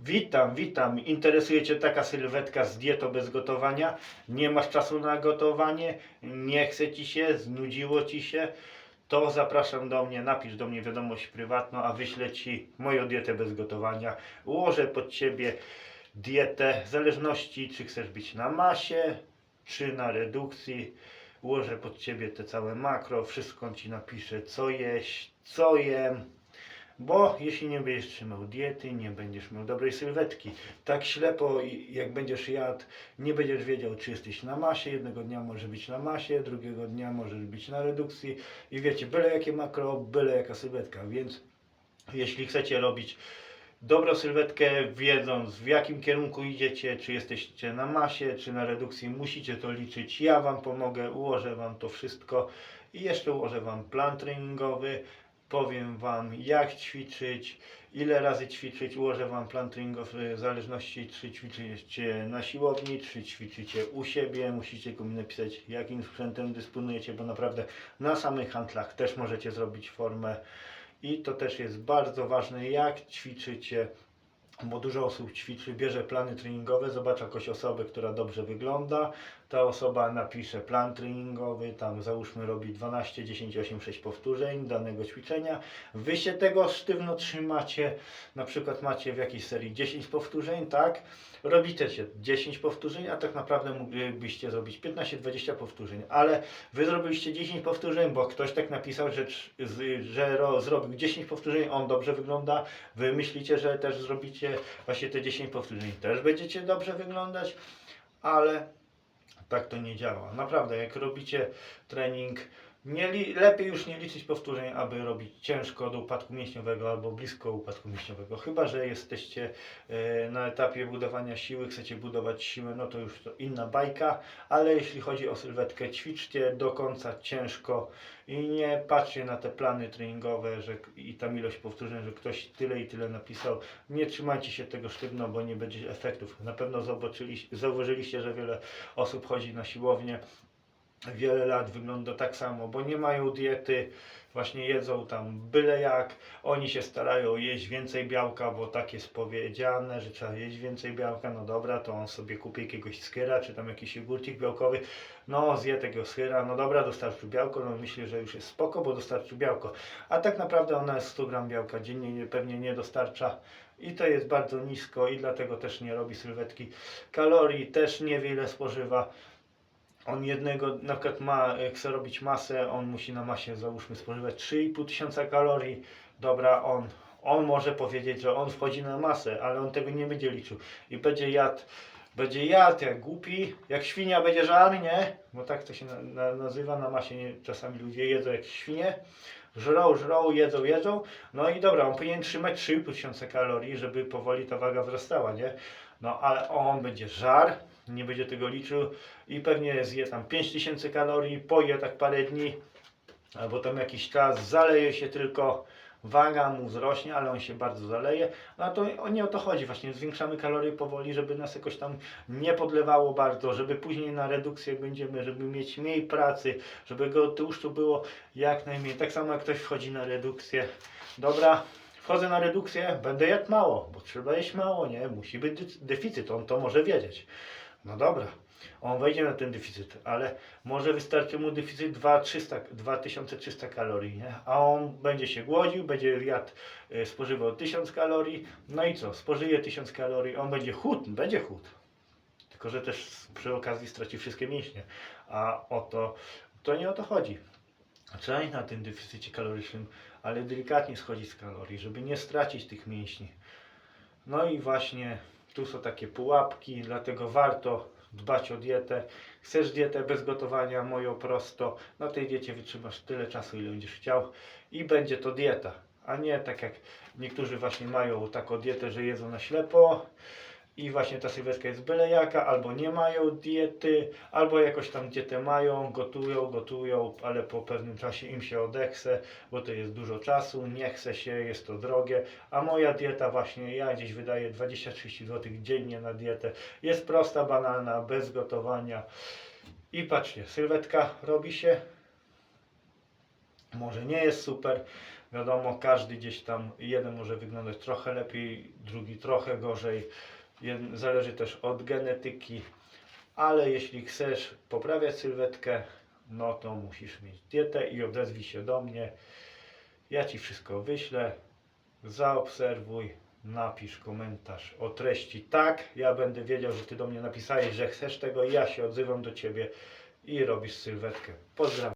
Witam, witam. Interesuje Cię taka sylwetka z dietą bez gotowania? Nie masz czasu na gotowanie? Nie chce Ci się? Znudziło Ci się? To zapraszam do mnie, napisz do mnie wiadomość prywatną, a wyślę Ci moją dietę bez gotowania. Ułożę pod Ciebie dietę w zależności, czy chcesz być na masie, czy na redukcji. Ułożę pod Ciebie te całe makro, wszystko Ci napiszę, co jeść, co jem. Bo jeśli nie będziesz trzymał diety, nie będziesz miał dobrej sylwetki. Tak ślepo, jak będziesz jadł, nie będziesz wiedział, czy jesteś na masie. Jednego dnia może być na masie, drugiego dnia możesz być na redukcji. I wiecie, byle jakie makro, byle jaka sylwetka. Więc jeśli chcecie robić dobrą sylwetkę, wiedząc w jakim kierunku idziecie, czy jesteście na masie, czy na redukcji, musicie to liczyć. Ja Wam pomogę, ułożę Wam to wszystko i jeszcze ułożę Wam plan treningowy. Powiem Wam jak ćwiczyć, ile razy ćwiczyć, ułożę Wam plan treningowy w zależności czy ćwiczycie na siłowni, czy ćwiczycie u siebie. Musicie mi napisać jakim sprzętem dysponujecie, bo naprawdę na samych handlach też możecie zrobić formę. I to też jest bardzo ważne, jak ćwiczycie, bo dużo osób ćwiczy, bierze plany treningowe, zobaczy jakąś osobę, która dobrze wygląda, ta osoba napisze plan treningowy, tam załóżmy robi 12, 10, 8, 6 powtórzeń danego ćwiczenia, wy się tego sztywno trzymacie, na przykład macie w jakiejś serii 10 powtórzeń, tak, robicie się 10 powtórzeń, a tak naprawdę moglibyście zrobić 15-20 powtórzeń, ale wy zrobiliście 10 powtórzeń, bo ktoś tak napisał, że, że ro, zrobił 10 powtórzeń, on dobrze wygląda, wy myślicie, że też zrobicie właśnie te 10 powtórzeń, też będziecie dobrze wyglądać, ale tak to nie działa. Naprawdę, jak robicie trening, nie li, lepiej już nie liczyć powtórzeń, aby robić ciężko do upadku mięśniowego albo blisko upadku mięśniowego. Chyba, że jesteście e, na etapie budowania siły, chcecie budować siłę, no to już to inna bajka, ale jeśli chodzi o sylwetkę, ćwiczcie do końca ciężko i nie patrzcie na te plany treningowe że, i tam ilość powtórzeń, że ktoś tyle i tyle napisał. Nie trzymajcie się tego sztywno, bo nie będzie efektów. Na pewno zauważyliście, że wiele osób chodzi na siłownię wiele lat wygląda tak samo, bo nie mają diety, właśnie jedzą tam byle jak, oni się starają jeść więcej białka, bo tak jest powiedziane, że trzeba jeść więcej białka, no dobra, to on sobie kupi jakiegoś skyra, czy tam jakiś jogurcik białkowy, no zje tego skyra, no dobra, dostarczył białko, no myślę, że już jest spoko, bo dostarczył białko, a tak naprawdę ona jest 100 gram białka dziennie, nie- pewnie nie dostarcza. I to jest bardzo nisko i dlatego też nie robi sylwetki. Kalorii też niewiele spożywa, on jednego, na przykład ma, chce robić masę, on musi na masie załóżmy spożywać 3,5 tysiąca kalorii. Dobra, on, on może powiedzieć, że on wchodzi na masę, ale on tego nie będzie liczył. I będzie jadł, będzie jadł jak głupi, jak świnia będzie żar, nie? Bo tak to się na, na, nazywa na masie, nie? czasami ludzie jedzą jak świnie. Żrą, żrą, jedzą, jedzą. No i dobra, on powinien trzymać 3,5 tysiąca kalorii, żeby powoli ta waga wzrastała, nie? No ale on będzie żar, nie będzie tego liczył i pewnie zje tam 5000 kalorii, poje tak parę dni, albo tam jakiś czas, zaleje się tylko, waga mu wzrośnie, ale on się bardzo zaleje. No to nie o to chodzi, właśnie zwiększamy kalorie powoli, żeby nas jakoś tam nie podlewało bardzo, żeby później na redukcję będziemy, żeby mieć mniej pracy, żeby go tłuszczu było jak najmniej. Tak samo jak ktoś wchodzi na redukcję, dobra, wchodzę na redukcję, będę jadł mało, bo trzeba jeść mało, nie? Musi być deficyt, on to może wiedzieć. No dobra, on wejdzie na ten deficyt, ale może wystarczy mu deficyt 2300, 2300 kalorii, nie? a on będzie się głodził, będzie jadł, y, spożywał 1000 kalorii, no i co, spożyje 1000 kalorii, on będzie chud, będzie chud. Tylko, że też przy okazji straci wszystkie mięśnie, a o to, to nie o to chodzi. Trzeba iść na tym deficycie kalorycznym, ale delikatnie schodzić z kalorii, żeby nie stracić tych mięśni. No i właśnie tu są takie pułapki, dlatego warto dbać o dietę. Chcesz dietę bez gotowania, moją prosto. Na tej diecie wytrzymasz tyle czasu, ile będziesz chciał i będzie to dieta. A nie tak jak niektórzy właśnie mają taką dietę, że jedzą na ślepo i właśnie ta sylwetka jest byle jaka, albo nie mają diety, albo jakoś tam dietę mają, gotują, gotują, ale po pewnym czasie im się odechce, bo to jest dużo czasu, nie chce się, jest to drogie, a moja dieta właśnie, ja gdzieś wydaję 20-30 zł dziennie na dietę, jest prosta, banalna, bez gotowania. I patrzcie, sylwetka robi się, może nie jest super, Wiadomo, każdy gdzieś tam, jeden może wyglądać trochę lepiej, drugi trochę gorzej. Zależy też od genetyki, ale jeśli chcesz poprawiać sylwetkę, no to musisz mieć dietę i odezwij się do mnie. Ja Ci wszystko wyślę, zaobserwuj, napisz komentarz o treści tak. Ja będę wiedział, że Ty do mnie napisałeś, że chcesz tego ja się odzywam do Ciebie i robisz sylwetkę. Pozdrawiam.